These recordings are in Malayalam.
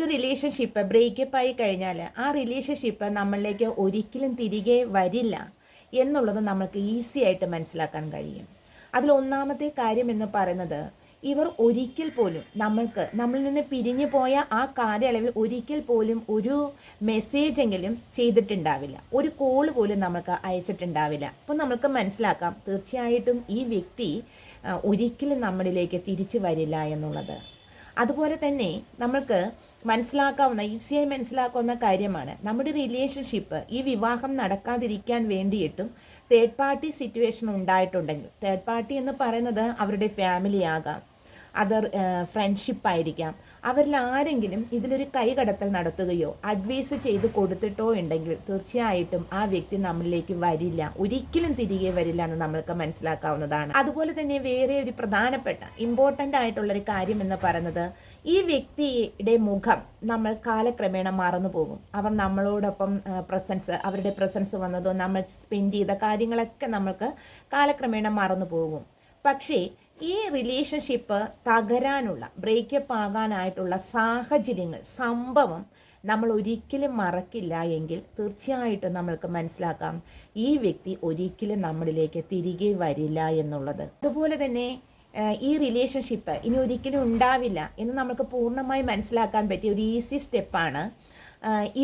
ഒരു റിലേഷൻഷിപ്പ് ബ്രേക്കപ്പ് ആയി കഴിഞ്ഞാൽ ആ റിലേഷൻഷിപ്പ് നമ്മളിലേക്ക് ഒരിക്കലും തിരികെ വരില്ല എന്നുള്ളത് നമുക്ക് ഈസി ആയിട്ട് മനസ്സിലാക്കാൻ കഴിയും. അതിൽ ഒന്നാമത്തെ കാര്യം എന്ന് പറയുന്നത് ഇവർ ഒരിക്കൽ പോലും നമ്മൾക്ക് നമ്മളിൽ നിന്ന് പിരിഞ്ഞു പോയ ആ കാലയളവിൽ ഒരിക്കൽ പോലും ഒരു മെസ്സേജെങ്കിലും ചെയ്തിട്ടുണ്ടാവില്ല. ഒരു കോൾ പോലും നമുക്ക് അയച്ചിട്ടുണ്ടാവില്ല. അപ്പോൾ നമുക്ക് മനസ്സിലാക്കാം തീർച്ചയായിട്ടും ഈ വ്യക്തി ഒരിക്കലും നമ്മളിലേക്ക് തിരിച്ചു വരില്ല എന്നുള്ളത്. അതുപോലെ തന്നെ നമ്മൾക്ക് മനസ്സിലാക്കാവുന്ന ഈസിയായി മനസ്സിലാക്കാവുന്ന കാര്യമാണ്. നമ്മുടെ റിലേഷൻഷിപ്പ് ഈ വിവാഹം നടക്കാതിരിക്കാൻ വേണ്ടിയിട്ടും തേർഡ് പാർട്ടി സിറ്റുവേഷൻ ഉണ്ടായിട്ടുണ്ടെങ്കിൽ തേർഡ് പാർട്ടി എന്ന് പറയുന്നത് അവരുടെ ഫാമിലി ആകാം അതർ ഫ്രണ്ട്ഷിപ്പ് ആയിരിക്കാം. അവരിൽ ആരെങ്കിലും ഇതിലൊരു കൈകടത്തൽ നടത്തുകയോ അഡ്വൈസ് ചെയ്ത് കൊടുത്തിട്ടോ ഉണ്ടെങ്കിൽ തീർച്ചയായിട്ടും ആ വ്യക്തി നമ്മളിലേക്ക് വരില്ല. ഒരിക്കലും തിരികെ വരില്ല എന്ന് നമ്മൾക്ക് മനസ്സിലാക്കാവുന്നതാണ്. അതുപോലെ തന്നെ വേറെ ഒരു പ്രധാനപ്പെട്ട ഇമ്പോർട്ടന്റ് ആയിട്ടുള്ള ഒരു കാര്യം എന്ന് പറയുന്നത് ഈ വ്യക്തിയുടെ മുഖം നമ്മൾ കാലക്രമേണ മറന്നു പോകും. അവർ നമ്മളോടൊപ്പം പ്രസൻസ് അവരുടെ പ്രസൻസ് വന്നതോ നമ്മൾ സ്പെൻഡ് ചെയ്ത കാര്യങ്ങളൊക്കെ നമ്മൾക്ക് കാലക്രമേണ മറന്നു പോകും. പക്ഷേ ഈ റിലേഷൻഷിപ്പ് തകരാനുള്ള ബ്രേക്കപ്പ് ആകാനായിട്ടുള്ള സാഹചര്യങ്ങൾ സംഭവം നമ്മൾ ഒരിക്കലും മറക്കില്ല എങ്കിൽ തീർച്ചയായിട്ടും നമ്മൾക്ക് മനസ്സിലാക്കാം ഈ വ്യക്തി ഒരിക്കലും നമ്മളിലേക്ക് തിരികെ വരില്ല എന്നുള്ളത്. അതുപോലെ തന്നെ ഈ റിലേഷൻഷിപ്പ് ഇനി ഒരിക്കലും ഉണ്ടാവില്ല എന്ന് നമുക്ക് പൂർണമായി മനസ്സിലാക്കാൻ പറ്റിയ ഒരു ഈസി സ്റ്റെപ്പാണ്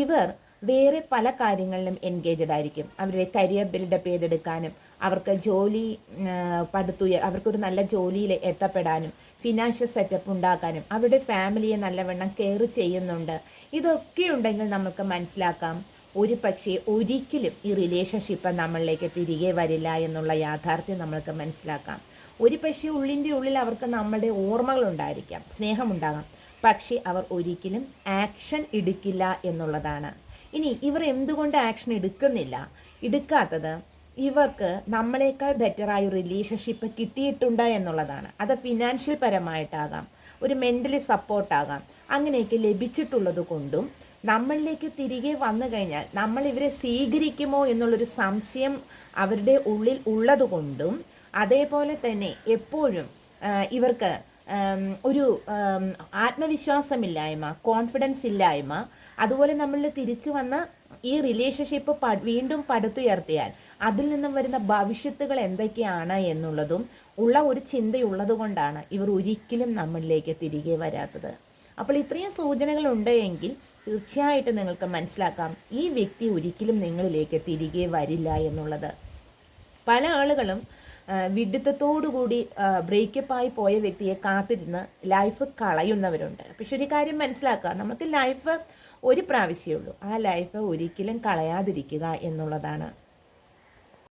ഇവർ വേറെ പല കാര്യങ്ങളിലും എൻഗേജഡ് ആയിരിക്കും. അവരുടെ കരിയർ ബിൽഡപ്പ് ചെയ്തെടുക്കാനും അവർക്ക് ജോലി ആ, പടുത്തുയർ അവർക്കൊരു നല്ല ജോലിയിൽ എത്തപ്പെടാനും ഫിനാൻഷ്യൽ സെറ്റപ്പ് ഉണ്ടാക്കാനും അവരുടെ ഫാമിലിയെ നല്ലവണ്ണം കെയർ ചെയ്യുന്നുണ്ട്. ഇതൊക്കെ ഉണ്ടെങ്കിൽ നമുക്ക് മനസ്സിലാക്കാം. ഒരു പക്ഷേ ഒരിക്കലും ഈ റിലേഷൻഷിപ്പ് നമ്മളിലേക്ക് തിരികെ വരില്ല എന്നുള്ള യാഥാർത്ഥ്യം നമ്മൾക്ക് മനസ്സിലാക്കാം. ഒരു പക്ഷേ ഉള്ളിന്റെ ഉള്ളിൽ അവർക്ക് നമ്മുടെ ഓർമ്മകളുണ്ടായിരിക്കാം സ്നേഹമുണ്ടാകാം പക്ഷേ അവർ ഒരിക്കലും ആക്ഷൻ എടുക്കില്ല എന്നുള്ളതാണ്. ഇനി ഇവർ എന്തുകൊണ്ട് ആക്ഷൻ എടുക്കുന്നില്ല? എടുക്കാത്തത് ഇവർക്ക് നമ്മളെക്കാൾ ബെറ്ററായ ഒരു റിലേഷൻഷിപ്പ് കിട്ടിയിട്ടുണ്ട് എന്നുള്ളതാണ്. അത് ഫിനാൻഷ്യൽ പരമായിട്ടാകാം ഒരു മെന്റലി സപ്പോർട്ടാകാം അങ്ങനെയൊക്കെ ലഭിച്ചിട്ടുള്ളത് കൊണ്ടും നമ്മളിലേക്ക് തിരികെ വന്നു കഴിഞ്ഞാൽ നമ്മൾ ഇവരെ സ്വീകരിക്കുമോ എന്നുള്ളൊരു സംശയം അവരുടെ ഉള്ളിൽ ഉള്ളതുകൊണ്ടും അതേപോലെ തന്നെ എപ്പോഴും ഇവർക്ക് ഒരു ആത്മവിശ്വാസമില്ലായ്മ കോൺഫിഡൻസ് ഇല്ലായ്മ അതുപോലെ നമ്മൾ തിരിച്ചു വന്ന ഈ റിലേഷൻഷിപ്പ് വീണ്ടും പടുത്തുയർത്തിയാൽ അതിൽ നിന്നും വരുന്ന ഭവിഷ്യത്തുകൾ എന്തൊക്കെയാണ് എന്നുള്ളതും ഉള്ള ഒരു ചിന്തയുള്ളത് കൊണ്ടാണ് ഇവർ ഒരിക്കലും നമ്മളിലേക്ക് തിരികെ വരാത്തത്. അപ്പോൾ ഇത്രയും സൂചനകൾ ഉണ്ടെങ്കിൽ തീർച്ചയായിട്ടും നിങ്ങൾക്ക് മനസ്സിലാക്കാം ഈ വ്യക്തി ഒരിക്കലും നിങ്ങളിലേക്ക് തിരികെ വരില്ല എന്നുള്ളത്. പല ആളുകളും വിഡിത്തത്തോടുകൂടി ബ്രേക്കപ്പായി പോയ വ്യക്തിയെ കാത്തിരുന്ന് ലൈഫ് കളയുന്നവരുണ്ട്. പക്ഷെ ഒരു കാര്യം മനസ്സിലാക്കുക. നമുക്ക് ലൈഫ് ഒരു പ്രാവശ്യമേ ഉള്ളൂ. ആ ലൈഫ് ഒരിക്കലും കളയാതിരിക്കുക എന്നുള്ളതാണ്